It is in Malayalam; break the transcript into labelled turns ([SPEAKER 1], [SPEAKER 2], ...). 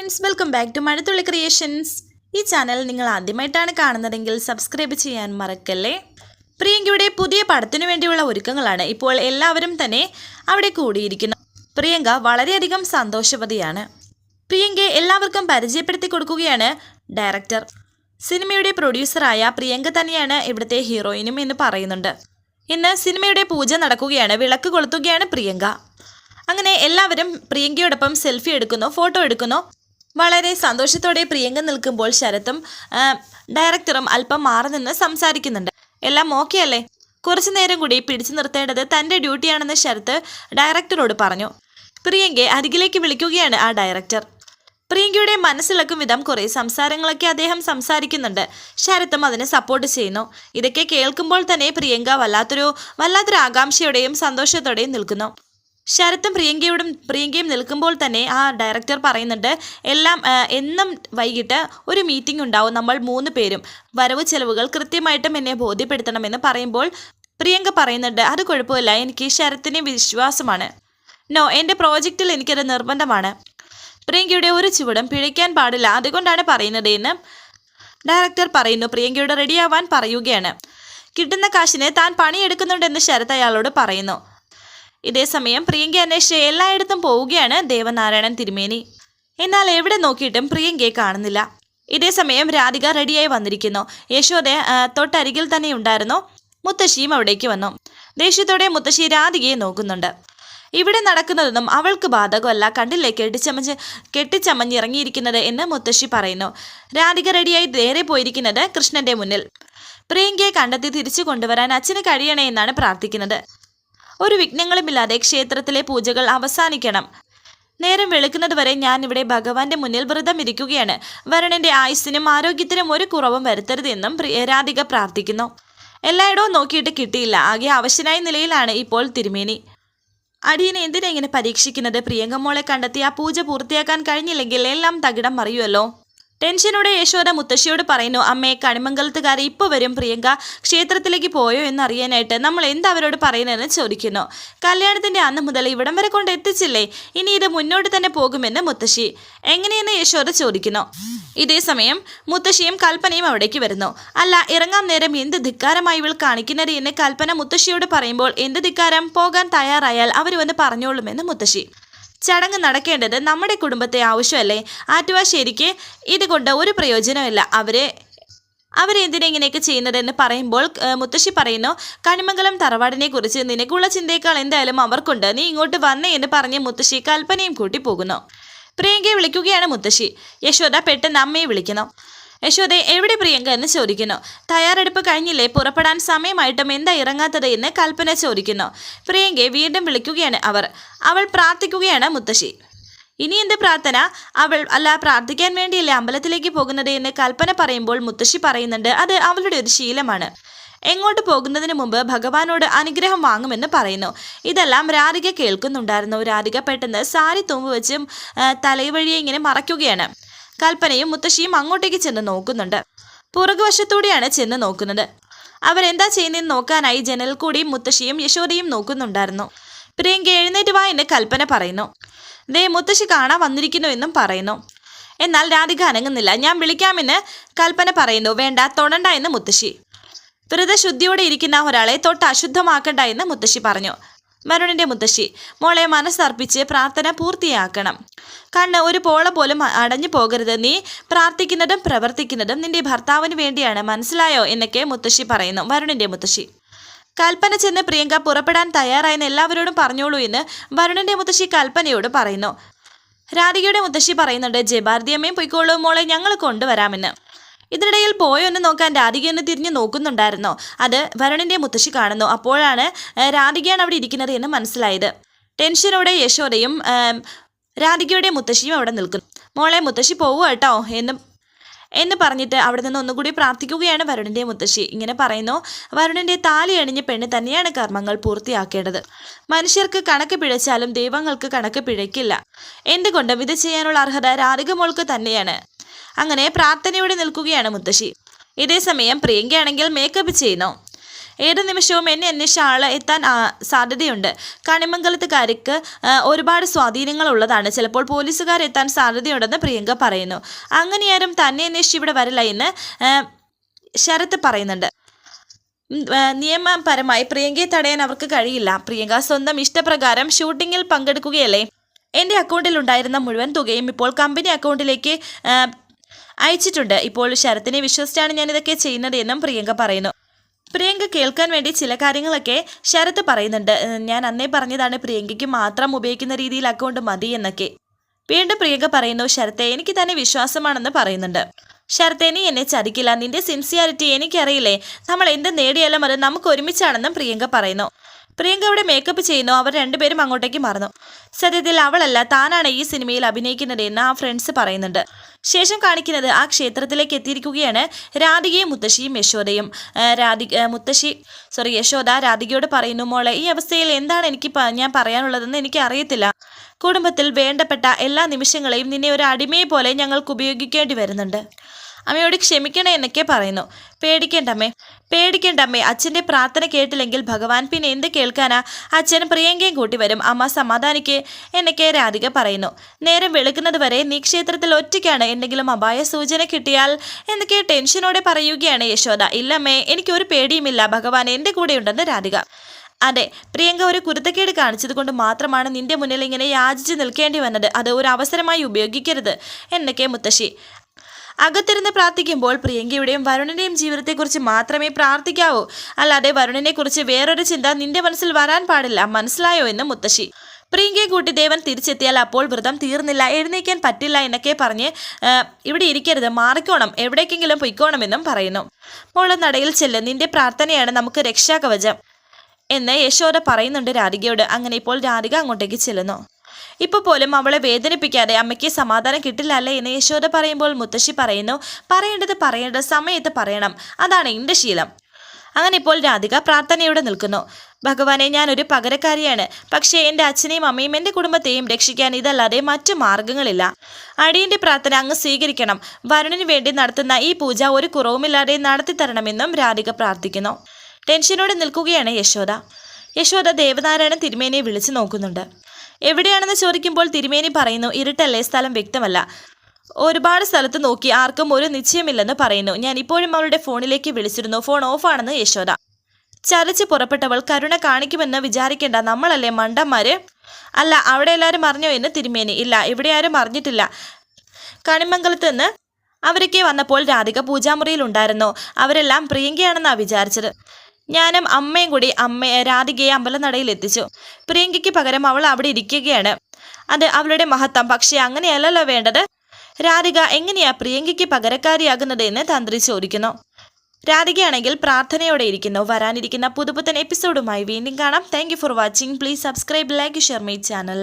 [SPEAKER 1] Friends welcome back to Mazhathulli creations ഈ ചാനൽ നിങ്ങൾ ആദ്യമായിട്ടാണ് കാണുന്നതെങ്കിൽ സബ്സ്ക്രൈബ് ചെയ്യാൻ മറക്കല്ലേ? പ്രിയങ്കയുടെ പുതിയ പടത്തിനു വേണ്ടിയുള്ള ഒരുക്കങ്ങളാണ് ഇപ്പോൾ എല്ലാവരും തന്നെ അവിടെ കൂടിയിരിക്കുന്നു പ്രിയങ്ക വളരെയധികം സന്തോഷവതിയാണ്. പ്രിയങ്കയെ എല്ലാവർക്കും പരിചയപ്പെടുത്തി കൊടുക്കുകയാണ് ഡയറക്ടർ സിനിമയുടെ പ്രൊഡ്യൂസറായ പ്രിയങ്ക തന്നെയാണ് ഇവിടുത്തെ ഹീറോയിനും എന്ന് പറയുന്നുണ്ട്. ഇന്ന് സിനിമയുടെ പൂജ നടക്കുകയാണ് വിളക്ക് കൊളുത്തുകയാണ് പ്രിയങ്ക. അങ്ങനെ എല്ലാവരും പ്രിയങ്കയോടൊപ്പം സെൽഫി എടുക്കുന്നു ഫോട്ടോ എടുക്കുന്നു. വളരെ സന്തോഷത്തോടെ പ്രിയങ്ക നിൽക്കുമ്പോൾ ശരത്തും ഡയറക്ടറും അല്പം മാറി നിന്ന് സംസാരിക്കുന്നുണ്ട്. എല്ലാം ഓക്കെ അല്ലേ? കുറച്ചു നേരം കൂടി പിടിച്ചു നിർത്തേണ്ടത് തന്റെ ഡ്യൂട്ടിയാണെന്ന് ശരത്ത് ഡയറക്ടറോട് പറഞ്ഞു. പ്രിയങ്കയെ അരികിലേക്ക് വിളിക്കുകയാണ് ആ ഡയറക്ടർ പ്രിയങ്കയുടെ മനസ്സിളക്കും വിധം കുറേ സംസാരങ്ങളൊക്കെ അദ്ദേഹം സംസാരിക്കുന്നുണ്ട്. ശരത്തും അതിനെ സപ്പോർട്ട് ചെയ്യുന്നു. ഇതൊക്കെ കേൾക്കുമ്പോൾ തന്നെ പ്രിയങ്ക വല്ലാത്തൊരു വല്ലാത്തൊരു ആകാംക്ഷയോടെയും സന്തോഷത്തോടെയും നിൽക്കുന്നു. ശരത്തും പ്രിയങ്കയോടും പ്രിയങ്കയും നിൽക്കുമ്പോൾ തന്നെ ആ ഡയറക്ടർ പറയുന്നുണ്ട് എല്ലാം എന്നും വൈകിട്ട് ഒരു മീറ്റിംഗ് ഉണ്ടാവും നമ്മൾ മൂന്ന് പേരും. വരവ് ചെലവുകൾ കൃത്യമായിട്ടും എന്നെ ബോധ്യപ്പെടുത്തണമെന്ന് പറയുമ്പോൾ പ്രിയങ്ക പറയുന്നുണ്ട് അത് കുഴപ്പമില്ല എനിക്ക് ശരത്തിനെ വിശ്വാസമാണ്. നോ എന്റെ പ്രോജക്റ്റിൽ എനിക്കത് നിർബന്ധമാണ്. പ്രിയങ്കയുടെ ഒരു ചുവടും പിഴയ്ക്കാൻ പാടില്ല അതുകൊണ്ടാണ് പറയുന്നത് എന്ന് ഡയറക്ടർ പറയുന്നു. പ്രിയങ്കയോട് റെഡിയാവാൻ പറയുകയാണ്. കിട്ടുന്ന കാശിന് താൻ പണിയെടുക്കുന്നുണ്ടെന്ന് ശരത് അയാളോട് പറയുന്നു. ഇതേസമയം പ്രിയങ്ക അന്വേഷിച്ച് എല്ലായിടത്തും പോവുകയാണ് ദേവനാരായണൻ തിരുമേനി. എന്നാൽ എവിടെ നോക്കിയിട്ടും പ്രിയങ്കയെ കാണുന്നില്ല. ഇതേസമയം രാധിക റെഡിയായി വന്നിരിക്കുന്നു. യശോദ തൊട്ടരികിൽ തന്നെ ഉണ്ടായിരുന്നു. മുത്തശ്ശിയും അവിടേക്ക് വന്നു. ദേഷ്യത്തോടെ മുത്തശ്ശി രാധികയെ നോക്കുന്നുണ്ട്. ഇവിടെ നടക്കുന്നതൊന്നും അവൾക്ക് ബാധകമല്ല. കണ്ടില്ലേ? കെട്ടിച്ചമഞ്ഞ് കെട്ടിച്ചമഞ്ഞിറങ്ങിയിരിക്കുന്നത് എന്ന് മുത്തശ്ശി പറയുന്നു. രാധിക റെഡിയായി നേരെ പോയിരിക്കുന്നത് കൃഷ്ണന്റെ മുന്നിൽ. പ്രിയങ്കയെ കണ്ടെത്തി തിരിച്ചു കൊണ്ടുവരാൻ അച്ഛന് കഴിയണേ എന്നാണ് പ്രാർത്ഥിക്കുന്നത്. ഒരു വിഘ്നങ്ങളുമില്ലാതെ ക്ഷേത്രത്തിലെ പൂജകൾ അവസാനിക്കണം. നേരം വെളുക്കുന്നതുവരെ ഞാൻ ഇവിടെ ഭഗവാന്റെ മുന്നിൽ വ്രതം ഇരിക്കുകയാണ് വരണന്റെ ആയുസ്സിനും ആരോഗ്യത്തിനും ഒരു കുറവും വരുത്തരുതെന്നും എന്നും രാധിക പ്രാർത്ഥിക്കുന്നു. എല്ലായിടവും നോക്കിയിട്ട് കിട്ടിയില്ല. ആകെ അവശനായ നിലയിലാണ് ഇപ്പോൾ തിരുമേനി. അടിയനെ എന്തിനാ ഇങ്ങനെ പരീക്ഷിക്കുന്നത്? പ്രിയങ്ക മോളെ കണ്ടെത്തി ആ പൂജ പൂർത്തിയാക്കാൻ കഴിഞ്ഞില്ലെങ്കിൽ എല്ലാം തകിടം മറിയുമല്ലോ. ടെൻഷനോടെ യശോദ മുത്തശ്ശിയോട് പറയുന്നു അമ്മയെ കണിമംഗലത്തുകാരെ ഇപ്പോൾ വരും. പ്രിയങ്ക ക്ഷേത്രത്തിലേക്ക് പോയോ എന്ന് അറിയാനായിട്ട് നമ്മൾ എന്താ അവരോട് പറയുന്നതെന്ന് ചോദിക്കുന്നു. കല്യാണത്തിന്റെ അന്ന് മുതൽ ഇവിടം വരെ കൊണ്ട് എത്തിച്ചില്ലേ? ഇനി ഇത് മുന്നോട്ട് തന്നെ പോകുമെന്ന് മുത്തശ്ശി എങ്ങനെയെന്ന് യശോദ ചോദിക്കുന്നു. ഇതേസമയം മുത്തശ്ശിയും കൽപ്പനയും അവിടേക്ക് വരുന്നു. അല്ല ഇറങ്ങാൻ നേരം എന്ത് ധിക്കാരമായി ഇവൾ കാണിക്കുന്നത്? എന്ന് കൽപ്പന മുത്തശ്ശിയോട് പറയുമ്പോൾ എന്ത് ധിക്കാരം? പോകാൻ തയ്യാറായാൽ അവർ വന്ന് പറഞ്ഞോളുമെന്ന് മുത്തശ്ശി ചടങ്ങ് നടക്കേണ്ടത് നമ്മുടെ കുടുംബത്തെ ആവശ്യമല്ലേ? ആറ്റുവാശ്ശേരിക്ക് ഇതുകൊണ്ട് ഒരു പ്രയോജനമില്ല അവരെ അവരെന്തിനെ ഇങ്ങനെയൊക്കെ ചെയ്യുന്നതെന്ന് പറയുമ്പോൾ മുത്തശ്ശി പറയുന്നു കണിമംഗലം തറവാടിനെ കുറിച്ച് നിനക്കുള്ള ചിന്തയേക്കാൾ എന്തായാലും അവർക്കുണ്ട്. നീ ഇങ്ങോട്ട് വന്നേ എന്ന് പറഞ്ഞ് മുത്തശ്ശി കൽപ്പനയും കൂട്ടി പോകുന്നു. പ്രിയങ്കയെ വിളിക്കുകയാണ് മുത്തശ്ശി. യശോദ പെട്ടെന്ന് അമ്മയെ വിളിക്കുന്നു യശോദ എവിടെ പ്രിയങ്ക എന്ന് ചോദിക്കുന്നു. തയ്യാറെടുപ്പ് കഴിഞ്ഞില്ലേ? പുറപ്പെടാൻ സമയമായിട്ടും എന്താ ഇറങ്ങാത്തത് എന്ന് കൽപ്പന ചോദിക്കുന്നു. പ്രിയങ്കയെ വീണ്ടും വിളിക്കുകയാണ് അവർ. അവൾ പ്രാർത്ഥിക്കുകയാണ് മുത്തശ്ശി. ഇനി എന്ത് പ്രാർത്ഥന? അവൾ അല്ല പ്രാർത്ഥിക്കാൻ വേണ്ടിയല്ലേ അമ്പലത്തിലേക്ക് പോകുന്നത് എന്ന് കൽപ്പന പറയുമ്പോൾ മുത്തശ്ശി പറയുന്നുണ്ട് അത് അവളുടെ ഒരു ശീലമാണ്. എങ്ങോട്ട് പോകുന്നതിന് മുമ്പ് ഭഗവാനോട് അനുഗ്രഹം വാങ്ങുമെന്ന് പറയുന്നു. ഇതെല്ലാം രാധിക കേൾക്കുന്നുണ്ടായിരുന്നു. രാധിക പെട്ടെന്ന് സാരി തുമ്പ് വെച്ചും തലവഴിയെ ഇങ്ങനെ മറയ്ക്കുകയാണ്. കൽപ്പനയും മുത്തശ്ശിയും അങ്ങോട്ടേക്ക് ചെന്ന് നോക്കുന്നുണ്ട്. പുറകുവശത്തൂടെയാണ് ചെന്ന് നോക്കുന്നത്. അവരെന്താ ചെയ്യുന്നതെന്ന് നോക്കാനായി ജനൽ കൂടി മുത്തശ്ശിയും യശോദയും നോക്കുന്നുണ്ടായിരുന്നു. പ്രിയങ്ക എഴുന്നേറ്റ് വാ എന്ന് കൽപ്പന പറയുന്നു. ദേ മുത്തശ്ശി കാണാൻ വന്നിരിക്കുന്നു എന്നും പറയുന്നു. എന്നാൽ രാധിക അനങ്ങുന്നില്ല. ഞാൻ വിളിക്കാമെന്ന് കൽപ്പന പറയുന്നു. വേണ്ട തൊടണ്ട എന്ന് മുത്തശ്ശി. വ്രതശുദ്ധിയോടെ ഇരിക്കുന്ന ഒരാളെ തൊട്ട് അശുദ്ധമാക്കണ്ട എന്ന് മുത്തശ്ശി പറഞ്ഞു. വരുണിന്റെ മുത്തശ്ശി. മോളെ മനസ്സർപ്പിച്ച് പ്രാർത്ഥന പൂർത്തിയാക്കണം. കണ്ണ് ഒരു പോള പോലും അടഞ്ഞു പോകരുത്. നീ പ്രാർത്ഥിക്കുന്നതും പ്രവർത്തിക്കുന്നതും നിന്റെ ഭർത്താവിന് വേണ്ടിയാണ്. മനസ്സിലായോ? എന്നൊക്കെ മുത്തശ്ശി പറയുന്നു. വരുണിന്റെ മുത്തശ്ശി. കൽപ്പന ചെന്ന് പ്രിയങ്ക പുറപ്പെടാൻ തയ്യാറായെന്ന് എല്ലാവരോടും പറഞ്ഞോളൂ എന്ന് വരുണിന്റെ മുത്തശ്ശി കൽപ്പനയോട് പറയുന്നു. രാധികയുടെ മുത്തശ്ശി പറയുന്നുണ്ട് ജയഭാരതിയമ്മയും പൊയ്ക്കോളൂ മോളെ ഞങ്ങൾ കൊണ്ടുവരാമെന്ന്. ഇതിനിടയിൽ പോയോ നോക്കാൻ രാധിക ഒന്ന് തിരിഞ്ഞു നോക്കുന്നുണ്ടായിരുന്നു. അത് വരുണിന്റെ മുത്തശ്ശി കാണുന്നു. അപ്പോഴാണ് രാധികയാണ് അവിടെ ഇരിക്കുന്നത് എന്ന് മനസ്സിലായത്. ടെൻഷനോടെ യശോദയും രാധികയുടെ മുത്തശ്ശിയും അവിടെ നിൽക്കുന്നു. മോളെ മുത്തശ്ശി പോവുക കേട്ടോ എന്ന് എന്ന് പറഞ്ഞിട്ട് അവിടെ നിന്ന് ഒന്നുകൂടി പ്രാർത്ഥിക്കുകയാണ് വരുണിന്റെ മുത്തശ്ശി. ഇങ്ങനെ പറയുന്നു വരുണിന്റെ താലി അണിഞ്ഞ പെണ്ണ് തന്നെയാണ് കർമ്മങ്ങൾ പൂർത്തിയാക്കേണ്ടത്. മനുഷ്യർക്ക് കണക്ക് പിഴച്ചാലും ദൈവങ്ങൾക്ക് കണക്ക് പിഴയ്ക്കില്ല. എന്തുകൊണ്ടും ഇത് ചെയ്യാനുള്ള അർഹത രാധിക മോൾക്ക് തന്നെയാണ്. അങ്ങനെ പ്രാർത്ഥനയോടെ നിൽക്കുകയാണ് മുത്തശ്ശി. ഇതേസമയം പ്രിയങ്കയാണെങ്കിൽ മേക്കപ്പ് ചെയ്യുന്നു. ഏത് നിമിഷവും എന്നെ അന്വേഷിച്ച ആൾ എത്താൻ സാധ്യതയുണ്ട്. കണിമംഗലത്തുകാർക്ക് ഒരുപാട് സ്വാധീനങ്ങൾ ഉള്ളതാണ് ചിലപ്പോൾ പോലീസുകാർ എത്താൻ സാധ്യതയുണ്ടെന്ന് പ്രിയങ്ക പറയുന്നു. അങ്ങനെയാരും തന്നെ അന്വേഷിച്ച് ഇവിടെ വരില്ല എന്ന് ശരത്ത് പറയുന്നുണ്ട്. നിയമപരമായി പ്രിയങ്കയെ തടയാൻ അവർക്ക് കഴിയില്ല. പ്രിയങ്ക സ്വന്തം ഇഷ്ടപ്രകാരം ഷൂട്ടിങ്ങിൽ പങ്കെടുക്കുകയല്ലേ? എന്റെ അക്കൗണ്ടിൽ ഉണ്ടായിരുന്ന മുഴുവൻ തുകയും ഇപ്പോൾ കമ്പനി അക്കൗണ്ടിലേക്ക് അയച്ചിട്ടുണ്ട്. ഇപ്പോൾ ശരത്തിനെ വിശ്വസിച്ചാണ് ഞാൻ ഇതൊക്കെ ചെയ്യുന്നത് എന്നും പ്രിയങ്ക പറയുന്നു. പ്രിയങ്ക കേൾക്കാൻ വേണ്ടി ചില കാര്യങ്ങളൊക്കെ ശരത്ത് പറയുന്നുണ്ട്. ഞാൻ അന്നേ പറഞ്ഞതാണ് പ്രിയങ്കയ്ക്ക് മാത്രം ഉപയോഗിക്കുന്ന രീതിയിൽ അക്കൗണ്ട് മതി എന്നൊക്കെ. വീണ്ടും പ്രിയങ്ക പറയുന്നു ശരത്തെ എനിക്ക് തന്നെ വിശ്വാസമാണെന്ന് പറയുന്നുണ്ട്. ശരത്തെ നീ എന്നെ ചതിക്കില്ല. നിന്റെ സിൻസിയാരിറ്റി എനിക്കറിയില്ലേ? നമ്മൾ എന്ത് നേടിയാലും അത് നമുക്ക് ഒരുമിച്ചാണെന്നും പ്രിയങ്ക പറയുന്നു. പ്രിയങ്ക അവിടെ മേക്കപ്പ് ചെയ്യുന്നു. അവർ രണ്ടുപേരും അങ്ങോട്ടേക്ക് മറന്നു. സത്യത്തിൽ അവളല്ല താനാണ് ഈ സിനിമയിൽ അഭിനയിക്കുന്നത് എന്ന് ആ ഫ്രണ്ട്സ് പറയുന്നുണ്ട്. ശേഷം കാണിക്കുന്നത് ആ ക്ഷേത്രത്തിലേക്ക് എത്തിയിരിക്കുകയാണ് രാധികയും മുത്തശ്ശിയും യശോദയും. രാധിക മുത്തശ്ശി സോറി യശോദ രാധികയോട് പറയുന്നു മോളെ ഈ അവസ്ഥയിൽ എന്താണ് എനിക്ക് ഞാൻ പറയാനുള്ളതെന്ന് എനിക്ക് അറിയത്തില്ല. കുടുംബത്തിൽ വേണ്ടപ്പെട്ട എല്ലാ നിമിഷങ്ങളെയും നിന്നെ ഒരു അടിമയെ പോലെ ഞങ്ങൾക്ക് ഉപയോഗിക്കേണ്ടി വരുന്നുണ്ട്. അമ്മയോട് ക്ഷമിക്കണേ എന്നൊക്കെ പറയുന്നു. പേടിക്കേണ്ടമ്മേ പേടിക്കേണ്ടമ്മേ. അച്ഛന്റെ പ്രാർത്ഥന കേട്ടില്ലെങ്കിൽ ഭഗവാൻ പിന്നെ എന്ത് കേൾക്കാനാ? അച്ഛൻ പ്രിയങ്കയും കൂട്ടി വരും. അമ്മ സമാധാനിക്ക് എന്നൊക്കെ രാധിക പറയുന്നു. നേരം വെളുക്കുന്നത് വരെ നീ ക്ഷേത്രത്തിൽ ഒറ്റയ്ക്കാണ്. എന്തെങ്കിലും അപായ സൂചന കിട്ടിയാൽ എന്നൊക്കെ ടെൻഷനോടെ പറയുകയാണ് യശോദ. ഇല്ലമ്മേ എനിക്കൊരു പേടിയുമില്ല. ഭഗവാൻ എന്റെ കൂടെയുണ്ടെന്ന് രാധിക. അതെ പ്രിയങ്ക ഒരു കുരുത്തക്കേട് കാണിച്ചത് കൊണ്ട് മാത്രമാണ് നിന്റെ മുന്നിൽ ഇങ്ങനെ യാചിച്ച് നിൽക്കേണ്ടി വന്നത്. അത് ഒരു അവസരമായി ഉപയോഗിക്കരുത് എന്നൊക്കെ മുത്തശ്ശി. അകത്തിരുന്ന് പ്രാർത്ഥിക്കുമ്പോൾ പ്രിയങ്കയുടെയും വരുണിന്റെയും ജീവിതത്തെക്കുറിച്ച് മാത്രമേ പ്രാർത്ഥിക്കാവൂ. അല്ലാതെ വരുണിനെക്കുറിച്ച് വേറൊരു ചിന്ത നിന്റെ മനസ്സിൽ വരാൻ പാടില്ല. മനസ്സിലായോ എന്ന് മുത്തശ്ശി. പ്രിയങ്കയെ കൂട്ടി ദേവൻ തിരിച്ചെത്തിയാൽ അപ്പോൾ വ്രതം തീർന്നില്ല. എഴുന്നേക്കാൻ പറ്റില്ല എന്നൊക്കെ പറഞ്ഞ് ഇവിടെ ഇരിക്കരുത്. മാറിക്കോണം. എവിടേക്കെങ്കിലും പൊയ്ക്കോണമെന്നും പറയുന്നു. മോളെ നടയിൽ ചെല്ല്. നിന്റെ പ്രാർത്ഥനയാണ് നമുക്ക് രക്ഷാകവചം എന്ന് യശോദ പറയുന്നുണ്ട് രാധികയോട്. അങ്ങനെ ഇപ്പോൾ രാധിക അങ്ങോട്ടേക്ക് ചെല്ലുന്നു. ഇപ്പോൾ പോലും അവളെ വേദനിപ്പിക്കാതെ അമ്മയ്ക്ക് സമാധാനം കിട്ടില്ല അല്ലേ എന്ന് യശോദ പറയുമ്പോൾ മുത്തശ്ശി പറയുന്നു പറയേണ്ടത് പറയേണ്ട സമയത്ത് പറയണം. അതാണ് എന്റെ ശീലം. അങ്ങനെ ഇപ്പോൾ രാധിക പ്രാർത്ഥനയോടെ നിൽക്കുന്നു. ഭഗവാനെ ഞാനൊരു പകരക്കാരിയാണ്. പക്ഷേ എന്റെ അച്ഛനെയും അമ്മയും എന്റെ കുടുംബത്തെയും രക്ഷിക്കാൻ ഇതല്ലാതെ മറ്റു മാർഗങ്ങളില്ല അടിയന്റെ പ്രാർത്ഥന അങ്ങ് സ്വീകരിക്കണം. വരുണിന് വേണ്ടി നടത്തുന്ന ഈ പൂജ ഒരു കുറവുമില്ലാതെ നടത്തി തരണമെന്നും രാധിക പ്രാർത്ഥിക്കുന്നു. ടെൻഷനോടെ നിൽക്കുകയാണ് യശോദ. യശോദ ദേവനാരായണൻ തിരുമേനെ വിളിച്ചു നോക്കുന്നുണ്ട്. എവിടെയാണെന്ന് ചോദിക്കുമ്പോൾ തിരുമേനി പറയുന്നു ഇരുട്ടല്ലേ? സ്ഥലം വ്യക്തമല്ല. ഒരുപാട് സ്ഥലത്ത് നോക്കി ആർക്കും ഒരു നിശ്ചയമില്ലെന്ന് പറയുന്നു. ഞാൻ ഇപ്പോഴും അവളുടെ ഫോണിലേക്ക് വിളിച്ചിരുന്നു. ഫോൺ ഓഫാണെന്ന് യശോദ. ചതച്ച് പുറപ്പെട്ടവൾ കരുണ കാണിക്കുമെന്ന് വിചാരിക്കേണ്ട നമ്മളല്ലേ മണ്ടന്മാര്? അല്ല അവിടെ എല്ലാവരും അറിഞ്ഞോ എന്ന് തിരുമേനി. ഇല്ല ഇവിടെ ആരും അറിഞ്ഞിട്ടില്ല. കണിമംഗലത്ത് നിന്ന് അവരൊക്കെ വന്നപ്പോൾ രാധിക പൂജാമുറിയിൽ ഉണ്ടായിരുന്നു. അവരെല്ലാം പ്രിയങ്കയാണെന്നാണ് വിചാരിച്ചത്. ഞാനും അമ്മയും കൂടി അമ്മ രാധികയെ അമ്പലനടയിൽ എത്തിച്ചു പ്രിയങ്കയ്ക്ക് പകരം അവൾ അവിടെ ഇരിക്കുകയാണ്. അത് അവളുടെ മഹത്വം. പക്ഷേ അങ്ങനെയല്ലല്ലോ വേണ്ടത്? രാധിക എങ്ങനെയാ പ്രിയങ്കയ്ക്ക് പകരക്കാരിയാകുന്നത് എന്ന് തന്ത്രി ചോദിക്കുന്നു. രാധികയാണെങ്കിൽ പ്രാർത്ഥനയോടെ ഇരിക്കുന്നു. വരാനിരിക്കുന്ന പുതുപുത്തൻ എപ്പിസോഡുമായി വീണ്ടും കാണാം. Thank for watching please subscribe like share my channel